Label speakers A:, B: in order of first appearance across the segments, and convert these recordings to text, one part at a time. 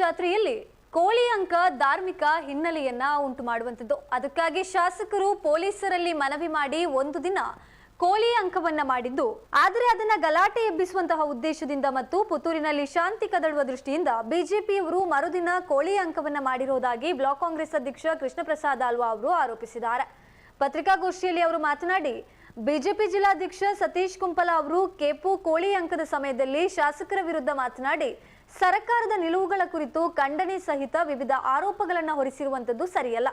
A: ಜಾತ್ರೆಯಲ್ಲಿ ಕೋಳಿ ಅಂಕ ಧಾರ್ಮಿಕ ಹಿನ್ನೆಲೆಯನ್ನ ಉಂಟು ಮಾಡುವಂಥದ್ದು. ಅದಕ್ಕಾಗಿ ಶಾಸಕರು ಪೊಲೀಸರಲ್ಲಿ ಮನವಿ ಮಾಡಿ ಒಂದು ದಿನ ಕೋಳಿ ಅಂಕವನ್ನ ಮಾಡಿದ್ದು. ಆದರೆ ಅದನ್ನ ಗಲಾಟೆ ಎಬ್ಬಿಸುವಂತಹ ಉದ್ದೇಶದಿಂದ ಮತ್ತು ಪುತ್ತೂರಿನಲ್ಲಿ ಶಾಂತಿ ಕದಡುವ ದೃಷ್ಟಿಯಿಂದ ಬಿಜೆಪಿಯವರು ಮರುದಿನ ಕೋಳಿ ಅಂಕವನ್ನ ಮಾಡಿರುವುದಾಗಿ ಬ್ಲಾಕ್ ಕಾಂಗ್ರೆಸ್ ಅಧ್ಯಕ್ಷ ಕೃಷ್ಣ ಪ್ರಸಾದ್ ಆಲ್ವಾ ಅವರು ಆರೋಪಿಸಿದ್ದಾರೆ. ಪತ್ರಿಕಾಗೋಷ್ಠಿಯಲ್ಲಿ ಅವರು ಮಾತನಾಡಿ, ಬಿಜೆಪಿ ಜಿಲ್ಲಾಧ್ಯಕ್ಷ ಸತೀಶ್ ಕುಂಪಲ ಅವರು ಕೆಪು ಕೋಳಿ ಅಂಕದ ಸಮಯದಲ್ಲಿ ಶಾಸಕರ ವಿರುದ್ಧ ಮಾತನಾಡಿ ಸರ್ಕಾರದ ನಿಲುವುಗಳ ಕುರಿತು ಖಂಡನೆ ಸಹಿತ ವಿವಿಧ ಆರೋಪಗಳನ್ನು ಹೊರಿಸಿರುವಂತದ್ದು ಸರಿಯಲ್ಲ.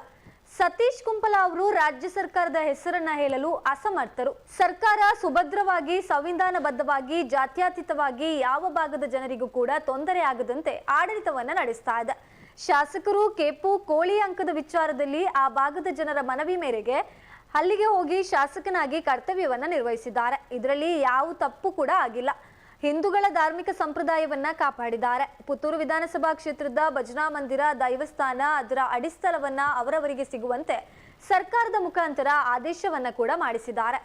A: ಸತೀಶ್ ಕುಂಪಲ ಅವರು ರಾಜ್ಯ ಸರ್ಕಾರದ ಹೆಸರನ್ನ ಹೇಳಲು ಅಸಮರ್ಥರು. ಸರ್ಕಾರ ಸುಭದ್ರವಾಗಿ, ಸಂವಿಧಾನಬದ್ಧವಾಗಿ, ಜಾತ್ಯತೀತವಾಗಿ ಯಾವ ಭಾಗದ ಜನರಿಗೂ ಕೂಡ ತೊಂದರೆ ಆಗದಂತೆ ಆಡಳಿತವನ್ನ ನಡೆಸ್ತಾ ಇದೆ. ಶಾಸಕರು ಕೇಪು ಕೋಳಿ ಅಂಕದ ವಿಚಾರದಲ್ಲಿ ಆ ಭಾಗದ ಜನರ ಮನವಿ ಮೇರೆಗೆ ಅಲ್ಲಿಗೆ ಹೋಗಿ ಶಾಸಕನಾಗಿ ಕರ್ತವ್ಯವನ್ನ ನಿರ್ವಹಿಸಿದ್ದಾರೆ. ಇದರಲ್ಲಿ ಯಾವ ತಪ್ಪು ಕೂಡ ಆಗಿಲ್ಲ. ಹಿಂದೂಗಳ ಧಾರ್ಮಿಕ ಸಂಪ್ರದಾಯವನ್ನ ಕಾಪಾಡಿದ್ದಾರೆ. ಪುತ್ತೂರು ವಿಧಾನಸಭಾ ಕ್ಷೇತ್ರದ ಭಜನಾ ಮಂದಿರ ದೈವಸ್ಥಾನ ಅದರ ಅಡಿಸ್ಥಳವನ್ನ ಅವರವರಿಗೆ ಸಿಗುವಂತೆ ಸರ್ಕಾರದ ಮುಖಾಂತರ ಆದೇಶವನ್ನ ಕೂಡ ಮಾಡಿಸಿದ್ದಾರೆ.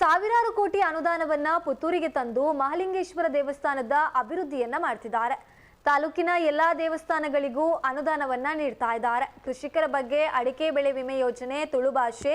A: ಸಾವಿರಾರು ಕೋಟಿ ಅನುದಾನವನ್ನ ಪುತ್ತೂರಿಗೆ ತಂದು ಮಹಾಲಿಂಗೇಶ್ವರ ದೇವಸ್ಥಾನದ ಅಭಿವೃದ್ಧಿಯನ್ನ ಮಾಡ್ತಿದ್ದಾರೆ. ತಾಲೂಕಿನ ಎಲ್ಲಾ ದೇವಸ್ಥಾನಗಳಿಗೂ ಅನುದಾನವನ್ನ ನೀಡ್ತಾ ಇದ್ದಾರೆ. ಕೃಷಿಕರ ಬಗ್ಗೆ ಅಡಿಕೆ ಬೆಳೆ ವಿಮೆ ಯೋಜನೆ, ತುಳು ಭಾಷೆ,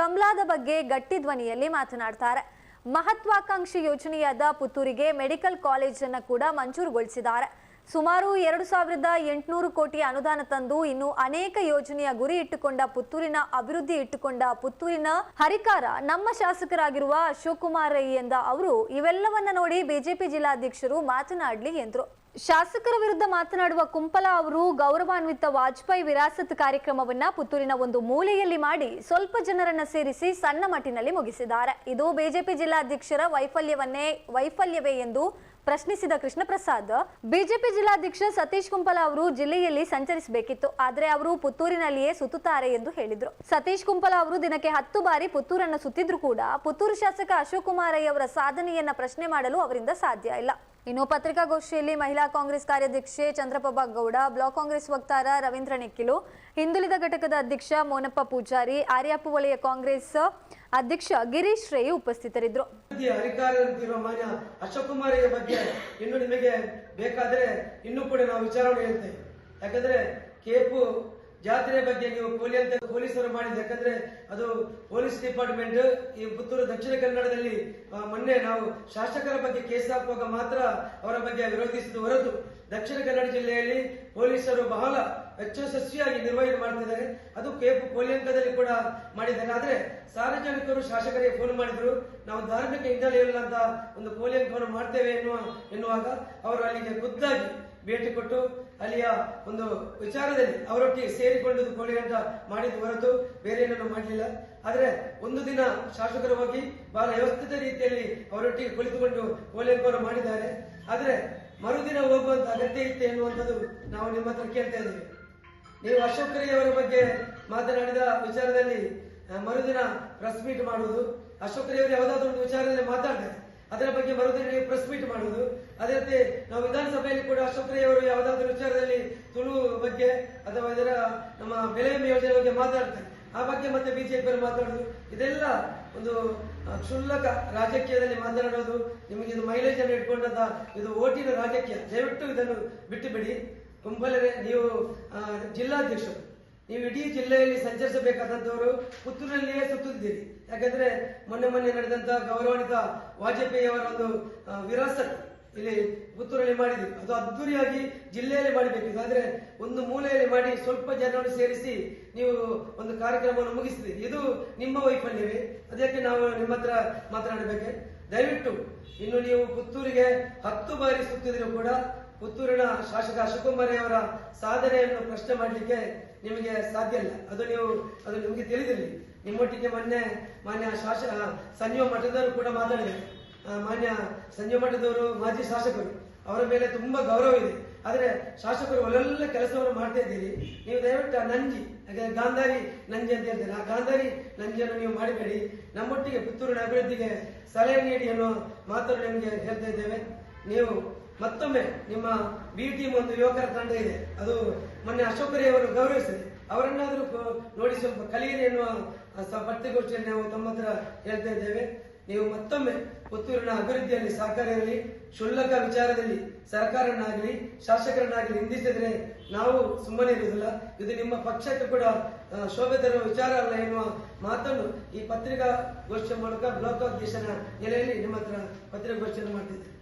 A: ಕಮಲಾದ ಬಗ್ಗೆ ಗಟ್ಟಿ ಧ್ವನಿಯಲ್ಲಿ ಮಾತನಾಡ್ತಾರೆ. ಮಹತ್ವಾಕಾಂಕ್ಷಿ ಯೋಜನೆಯಾದ ಪುತ್ತೂರಿಗೆ ಮೆಡಿಕಲ್ ಕಾಲೇಜನ್ನು ಕೂಡ ಮಂಜೂರುಗೊಳಿಸಿದ್ದಾರೆ. ಸುಮಾರು ಎರಡು ಸಾವಿರದ ಎಂಟುನೂರು ಕೋಟಿ ಅನುದಾನ ತಂದು ಇನ್ನು ಅನೇಕ ಯೋಜನೆಯ ಗುರಿ ಇಟ್ಟುಕೊಂಡ ಪುತ್ತೂರಿನ ಅಭಿವೃದ್ಧಿ ಇಟ್ಟುಕೊಂಡ ಪುತ್ತೂರಿನ ಹರಿಕಾರ ನಮ್ಮ ಶಾಸಕರಾಗಿರುವ ಅಶೋಕ್ ಕುಮಾರ್ ರೈ ಎಂದ ಅವರು, ಇವೆಲ್ಲವನ್ನ ನೋಡಿ ಬಿಜೆಪಿ ಜಿಲ್ಲಾಧ್ಯಕ್ಷರು ಮಾತನಾಡಲಿ ಎಂದರು. ಶಾಸಕರ ವಿರುದ್ಧ ಮಾತನಾಡುವ ಕುಂಪಲ ಅವರು ಗೌರವಾನ್ವಿತ ವಾಜಪೇಯಿ ವಿರಾಸತ್ ಕಾರ್ಯಕ್ರಮವನ್ನ ಪುತ್ತೂರಿನ ಒಂದು ಮೂಲೆಯಲ್ಲಿ ಮಾಡಿ ಸ್ವಲ್ಪ ಜನರನ್ನ ಸೇರಿಸಿ ಸಣ್ಣ ಮಟ್ಟಿನಲ್ಲಿ ಮುಗಿಸಿದ್ದಾರೆ. ಇದು ಬಿಜೆಪಿ ಜಿಲ್ಲಾಧ್ಯಕ್ಷರ ವೈಫಲ್ಯವನ್ನೇ, ವೈಫಲ್ಯವೇ ಎಂದು ಪ್ರಶ್ನಿಸಿದ ಕೃಷ್ಣ ಪ್ರಸಾದ್ ಬಿಜೆಪಿ ಜಿಲ್ಲಾಧ್ಯಕ್ಷ ಸತೀಶ್ ಕುಂಪಲ ಅವರು ಜಿಲ್ಲೆಯಲ್ಲಿ ಸಂಚರಿಸಬೇಕಿತ್ತು. ಆದರೆ ಅವರು ಪುತ್ತೂರಿನಲ್ಲಿಯೇ ಸುತ್ತುತ್ತಾರೆ ಎಂದು ಹೇಳಿದರು. ಸತೀಶ್ ಕುಂಪಲ ಅವರು ದಿನಕ್ಕೆ ಹತ್ತು ಬಾರಿ ಪುತ್ತೂರನ್ನು ಸುತ್ತಿದ್ರು ಕೂಡ ಪುತ್ತೂರು ಶಾಸಕ ಅಶೋಕ್ ಕುಮಾರಯ್ಯ ಅವರ ಸಾಧನೆಯನ್ನ ಪ್ರಶ್ನೆ ಮಾಡಲು ಅವರಿಂದ ಸಾಧ್ಯ ಇಲ್ಲ. ಇನ್ನು ಪತ್ರಿಕಾಗೋಷ್ಠಿಯಲ್ಲಿ ಮಹಿಳಾ ಕಾಂಗ್ರೆಸ್ ಕಾರ್ಯಾಧ್ಯಕ್ಷೆ ಚಂದ್ರಪ್ರಭಾ ಗೌಡ, ಬ್ಲಾಕ್ ಕಾಂಗ್ರೆಸ್ ವಕ್ತಾರ ರವೀಂದ್ರ ನಿಕ್ಕಿಲು, ಹಿಂದುಳಿದ ಘಟಕದ ಅಧ್ಯಕ್ಷ ಮೋನಪ್ಪ ಪೂಜಾರಿ, ಆರ್ಯಾಪು ವಲಯ ಕಾಂಗ್ರೆಸ್ ಅಧ್ಯಕ್ಷ ಗಿರೀಶ್ ರೈ ಉಪಸ್ಥಿತರಿದ್ದರು.
B: ಅಶೋಕ್ ಬಗ್ಗೆ ಇನ್ನು ನಿಮಗೆ ಬೇಕಾದ್ರೆ ಇನ್ನೂ ಕೂಡ ನಾವು ವಿಚಾರಣೆ ಹೇಳ್ತೇವೆ ಯಾಕಂದ್ರೆ ಕೇಪು ಜಾತ್ರೆ ಬಗ್ಗೆ ನೀವು ಪೊಲೀಸ್ ಅಂತ ಪೊಲೀಸರು ಮಾಡಿದ್ದು, ಯಾಕಂದ್ರೆ ಅದು ಪೊಲೀಸ್ ಡಿಪಾರ್ಟ್ಮೆಂಟ್ ಈ ಪುತ್ತೂರು ದಕ್ಷಿಣ ಕನ್ನಡದಲ್ಲಿ ಮೊನ್ನೆ ನಾವು ಶಾಸಕರ ಬಗ್ಗೆ ಕೇಸ್ ಹಾಕುವಾಗ ಮಾತ್ರ ಅವರ ಬಗ್ಗೆ ವಿರೋಧಿಸಿದ ಹೊರತು. ದಕ್ಷಿಣ ಕನ್ನಡ ಜಿಲ್ಲೆಯಲ್ಲಿ ಪೊಲೀಸರು ಬಹಳ ಯಶಸ್ವಿಯಾಗಿ ನಿರ್ವಹಣೆ ಮಾಡ್ತಿದ್ದಾರೆ. ಅದು ಕೇಪು ಕೋಲಿಯಂಕದಲ್ಲಿ ಕೂಡ ಮಾಡಿದ್ದಾರೆ ಆದ್ರೆ ಸಾರ್ವಜನಿಕರು, ಶಾಸಕರಿಗೆ ಫೋನ್ ಮಾಡಿದ್ರು. ನಾವು ಧಾರ್ಮಿಕ ಹಿನ್ನೆಲೆಯಲ್ಲಿ ಅಂತ ಒಂದು ಕೋಲಿಯಂಕವನ್ನು ಮಾಡ್ತೇವೆ ಎನ್ನುವ, ಎನ್ನುವಾಗ ಅವರು ಅಲ್ಲಿಗೆ ಖುದ್ದಾಗಿ ಭೇಟಿ ಕೊಟ್ಟು ಅಲ್ಲಿಯ ಒಂದು ವಿಚಾರದಲ್ಲಿ ಅವರೊಟ್ಟಿಗೆ ಸೇರಿಕೊಂಡು ಅಂತ ಮಾಡಿದ ಹೊರತು ಬೇರೆ ಏನನ್ನು ಮಾಡಲಿಲ್ಲ. ಆದರೆ ಒಂದು ದಿನ ಶಾಸಕರು ಹೋಗಿ ಬಹಳ ವ್ಯವಸ್ಥಿತ ರೀತಿಯಲ್ಲಿ ಅವರೊಟ್ಟಿಗೆ ಕುಳಿತುಕೊಂಡು ಕೋಲಿಯಂಕವನ್ನು ಮಾಡಿದ್ದಾರೆ. ಆದ್ರೆ ಮರುದಿನ ಹೋಗುವಂತ ಅಗತ್ಯ ಇತ್ತೆ ಎನ್ನುವಂಥದ್ದು ನಾವು ನಿಮ್ಮ ಹತ್ರ ಕೇಳ್ತಾ ಇದ್ದೀವಿ. ನೀವು ಅಶೋಕ್ ಅವರ ಬಗ್ಗೆ ಮಾತನಾಡಿದ ವಿಚಾರದಲ್ಲಿ ಮರುದಿನ ಪ್ರೆಸ್ ಮೀಟ್ ಮಾಡುವುದು. ಅಶೋಕ್ ಅವರು ಯಾವುದಾದ್ರೂ ಒಂದು ವಿಚಾರದಲ್ಲಿ ಮಾತಾಡ್ತಾರೆ. ಅದರ ಬಗ್ಗೆ ಮರುದಿನ ನೀವು ಪ್ರೆಸ್ ಮೀಟ್ ಮಾಡುವುದು. ಅದೇ ರೀತಿ ನಾವು ವಿಧಾನಸಭೆಯಲ್ಲಿ ಕೂಡ ಅಶೋಕ್ ಅವರು ಯಾವುದಾದ್ರೂ ವಿಚಾರದಲ್ಲಿ ತುಳು ಬಗ್ಗೆ ಅಥವಾ ಇದರ ನಮ್ಮ ವಿಮೆ ಯೋಜನೆ ಬಗ್ಗೆ ಮಾತಾಡ್ತಾರೆ. ಆ ಬಗ್ಗೆ ಮತ್ತೆ ಬಿಜೆಪಿ ಅವರು ಮಾತಾಡೋದು, ಇದೆಲ್ಲ ಒಂದು ಕ್ಷುಲ್ಲಕ ರಾಜಕೀಯದಲ್ಲಿ ಮಾತನಾಡೋದು ನಿಮಗೆ ಇದು ಮೈಲೇಜ್ ಅನ್ನು ಇಟ್ಕೊಂಡಂತ ಇದು ಓಟಿನ ರಾಜಕೀಯ. ದಯವಿಟ್ಟು ಇದನ್ನು ಬಿಟ್ಟು ಬಿಡಿ ಕುಂಬಲರೆ, ನೀವು ಜಿಲ್ಲಾಧ್ಯಕ್ಷರು, ನೀವು ಇಡೀ ಜಿಲ್ಲೆಯಲ್ಲಿ ಸಂಚರಿಸಬೇಕಾದಂತವರು ಪುತ್ತೂರಲ್ಲಿಯೇ ಸುತ್ತಿದ್ದೀರಿ ಯಾಕಂದ್ರೆ ಮೊನ್ನೆ ಮೊನ್ನೆ ನಡೆದಂತ ಗೌರವಾನ್ವಿತ ವಾಜಪೇಯಿ ಅವರ ಒಂದು ವಿರಾಸತ್ ಇಲ್ಲಿ ಪುತ್ತೂರಲ್ಲಿ ಮಾಡಿದ್ವಿ. ಅದು ಅದ್ದೂರಿಯಾಗಿ ಜಿಲ್ಲೆಯಲ್ಲಿ ಮಾಡಬೇಕಿತ್ತು ಆದ್ರೆ ಒಂದು ಮೂಲೆಯಲ್ಲಿ ಮಾಡಿ ಸ್ವಲ್ಪ ಜನರನ್ನು ಸೇರಿಸಿ ನೀವು ಒಂದು ಕಾರ್ಯಕ್ರಮವನ್ನು ಮುಗಿಸಿದೆ ಇದು ನಿಮ್ಮ ವೈಫಲ್ಯವೇ? ಅದಕ್ಕೆ ನಾವು ನಿಮ್ಮ ಹತ್ರ ಮಾತನಾಡಬೇಕೆ? ದಯವಿಟ್ಟು ಇನ್ನು ನೀವು ಪುತ್ತೂರಿಗೆ ಹತ್ತು ಬಾರಿ ಸುತ್ತಿದ್ರು ಕೂಡ ಪುತ್ತೂರಿನ ಶಾಸಕ ಅಶೋಕುಮಾರಿ ಅವರ ಸಾಧನೆಯನ್ನು ಪ್ರಶ್ನೆ ಮಾಡಲಿಕ್ಕೆ ನಿಮಗೆ ಸಾಧ್ಯ ಇಲ್ಲ. ಅದು ನೀವು ಅದು ನಿಮಗೆ ತಿಳಿದಿರಲಿ. ನಿಮ್ಮೊಟ್ಟಿಗೆ ಮೊನ್ನೆ ಮಾನ್ಯ ಶಾಸಕ ಸಂಜೀವ ಮಠದವರು ಕೂಡ ಮಾತಾಡಿದ್ದಾರೆ. ಆ, ಮಾನ್ಯ ಸಂಜೆ ಮಠದವರು, ಮಾಜಿ ಶಾಸಕರು, ಅವರ ಮೇಲೆ ತುಂಬಾ ಗೌರವ ಇದೆ. ಆದ್ರೆ ಶಾಸಕರು ಒಳ್ಳೆಲ್ಲ ಕೆಲಸವನ್ನು ಮಾಡ್ತಾ ಇದ್ದೀರಿ. ನೀವು ದಯವಿಟ್ಟು ನಂಜಿ ಗಾಂಧಾರಿ ನಂಜಿ ಅಂತ ಹೇಳ್ತಾರೆ ಆ ಗಾಂಧಾರಿ ನಂಜಿಯನ್ನು ನೀವು ಮಾಡಬೇಡಿ. ನಮ್ಮೊಟ್ಟಿಗೆ ಪುತ್ತೂರಿನ ಅಭಿವೃದ್ಧಿಗೆ ಸಲಹೆ ನೀಡಿ ಅನ್ನೋ ಮಾತನ್ನು ನಿಮಗೆ ಹೇಳ್ತಾ ಇದ್ದೇವೆ. ನೀವು ಮತ್ತೊಮ್ಮೆ ನಿಮ್ಮ ಬಿ ಟೀಮ್ ಒಂದು ಯುವಕರ ತಂಡ ಇದೆ. ಅದು ಮೊನ್ನೆ ಅಶೋಕರಿ ಅವರು ಗೌರವಿಸಿದೆ. ಅವರನ್ನಾದರೂ ನೋಡಿ ಸ್ವಲ್ಪ ಕಲಿಯಿರಿ ಎನ್ನುವ ಪತ್ರಿಕೋಷ್ಠಿಯಲ್ಲಿ ನಾವು ತಮ್ಮ ಹತ್ರ ಹೇಳ್ತಾ ಇದ್ದೇವೆ. ನೀವು ಮತ್ತೊಮ್ಮೆ ಪುತ್ತೂರಿನ ಅಭಿವೃದ್ಧಿಯಲ್ಲಿ ಸಹಕಾರ ಇರಲಿ ಕ್ಷುಲ್ಲಕ ವಿಚಾರದಲ್ಲಿ ಸರ್ಕಾರನ್ನಾಗಲಿ ಶಾಸಕರನ್ನಾಗಲಿ ನಿಂದಿಸಿದ್ರೆ ನಾವು ಸುಮ್ಮನೆ ಇರುವುದಿಲ್ಲ. ಇದು ನಿಮ್ಮ ಪಕ್ಷಕ್ಕೆ ಕೂಡ ಶೋಭೆ ತರುವ ವಿಚಾರ ಅಲ್ಲ ಎನ್ನುವ ಮಾತನ್ನು ಈ ಪತ್ರಿಕಾ ಗೋಷ್ಠಿಯ ಮೂಲಕ ಅಧ್ಯಕ್ಷನ ನೆಲೆಯಲ್ಲಿ ನಿಮ್ಮ ಹತ್ರ ಪತ್ರಿಕಾಗೋಷ್ಠಿಯನ್ನು ಮಾಡ್ತಿದ್ದೆ.